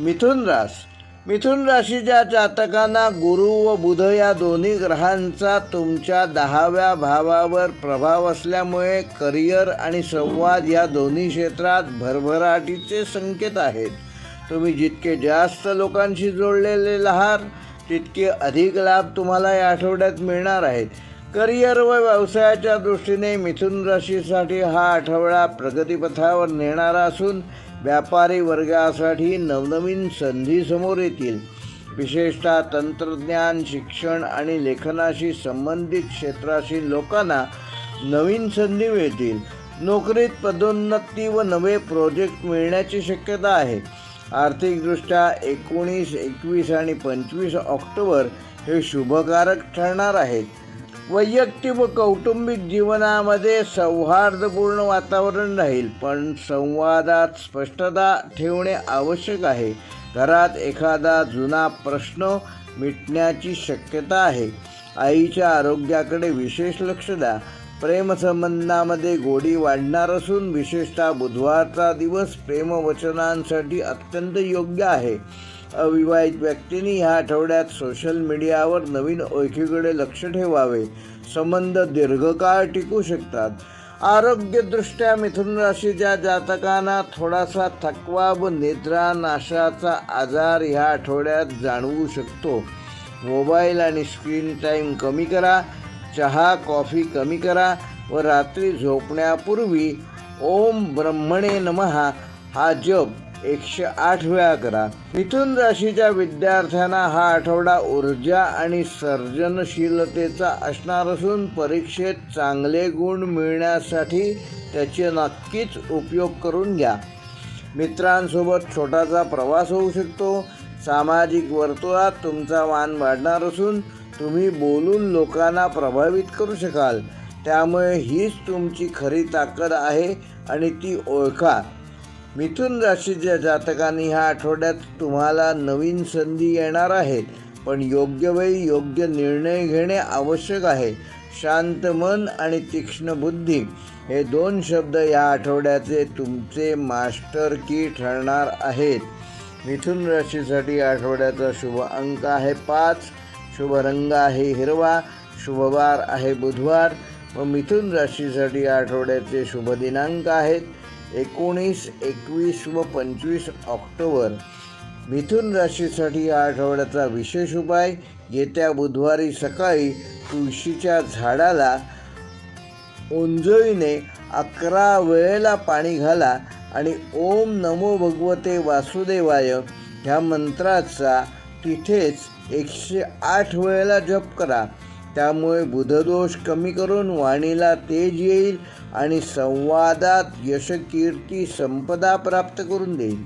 मिथुन रास मिथुन राशीच्या जातकांना गुरु व बुध या दोन्ही ग्रहांचा तुमच्या दहाव्या भावावर प्रभाव असल्यामुळे करिअर आणि संवाद या दोन्ही क्षेत्रात भरभराटीचे संकेत आहेत. तुम्ही जितके जास्त लोकांशी जोडलेले आहात तितके अधिक लाभ तुम्हाला या आठवड्यात मिळणार आहेत. करिअर व व्यवसायाच्या दृष्टीने मिथुन राशीसाठी हा आठवडा प्रगतीपथावर नेणारा असून व्यापारी वर्गासाठी नवनवीन संधी समोर येतील. विशेषतः तंत्रज्ञान शिक्षण आणि लेखनाशी संबंधित क्षेत्राशी लोकांना नवीन संधी मिळतील. नोकरीत पदोन्नती व नवे प्रोजेक्ट मिळण्याची शक्यता आहे. आर्थिकदृष्ट्या एकोणीस एकवीस आणि पंचवीस ऑक्टोबर हे शुभकारक ठरणार आहेत. वैयक्तिक व कौटुंबिक जीवनामध्ये सौहार्दपूर्ण वातावरण राहील पण संवादात स्पष्टता ठेवणे आवश्यक आहे. घरात एखादा जुना प्रश्न मिटण्याची शक्यता आहे. आईच्या आरोग्याकडे विशेष लक्ष द्या. प्रेमसंबंधामध्ये गोडी वाढणार असून विशेषतः बुधवारचा दिवस प्रेमवचनांसाठी अत्यंत योग्य आहे. अविवाहित व्यक्तींनी ह्या आठवड्यात सोशल मीडियावर नवीन ओळखीकडे लक्ष ठेवावे. संबंध दीर्घकाळ टिकू शकतात. आरोग्यदृष्ट्या मिथुन राशीच्या जातकांना थोडासा थकवा व निद्रा नाशाचा आजार ह्या आठवड्यात जाणवू शकतो. मोबाईल आणि स्क्रीन टाईम कमी करा चहा कॉफी कमी करा व रात्री झोपण्यापूर्वी ओम ब्रह्मणे नमहा हा जप एकशे आठ वेळा करा. मिथुन राशीच्या विद्यार्थ्यांना हा आठवडा ऊर्जा आणि सर्जनशीलतेचा असणार असून परीक्षेत चांगले गुण मिळण्यासाठी त्याचे नक्कीच उपयोग करून घ्या. मित्रांसोबत छोटासा प्रवास होऊ शकतो. सामाजिक वर्तुळात तुमचा मान वाढणार असून तुम्ही बोलून लोकांना प्रभावित करू शकाल. त्यामुळे हीच तुमची खरी ताकद आहे आणि ती ओळखा. मिथुन राशीच्या जातकांनी ह्या आठवड्यात तुम्हाला नवीन संधी येणार आहेत पण योग्य वेळी योग्य निर्णय घेणे आवश्यक आहे. शांत मन आणि तीक्ष्ण बुद्धी हे दोन शब्द या आठवड्याचे तुमचे मास्टर की ठरणार आहेत. मिथुन राशीसाठी आठवड्याचा शुभ अंक आहे पाच शुभ रंग आहे हिरवा शुभवार आहे बुधवार. व मिथुन राशीसाठी आठवड्याचे शुभ दिनांक आहेत. एकोणीस एकवीस व पंचवीस ऑक्टोबर. मिथुन राशीसाठी या आठवड्याचा विशेष उपाय येत्या बुधवारी सकाळी तुळशीच्या झाडाला ओंजळीने अकरा वेळेला पाणी घाला आणि ओम नमो भगवते वासुदेवाय ह्या मंत्राचा तिथेच एकशे आठ वेळेला जप करा. त्यामुळे बुधदोष कमी करून वाणीला तेज येईल आणि संवादात यशकीर्ती संपदा प्राप्त करून देईल.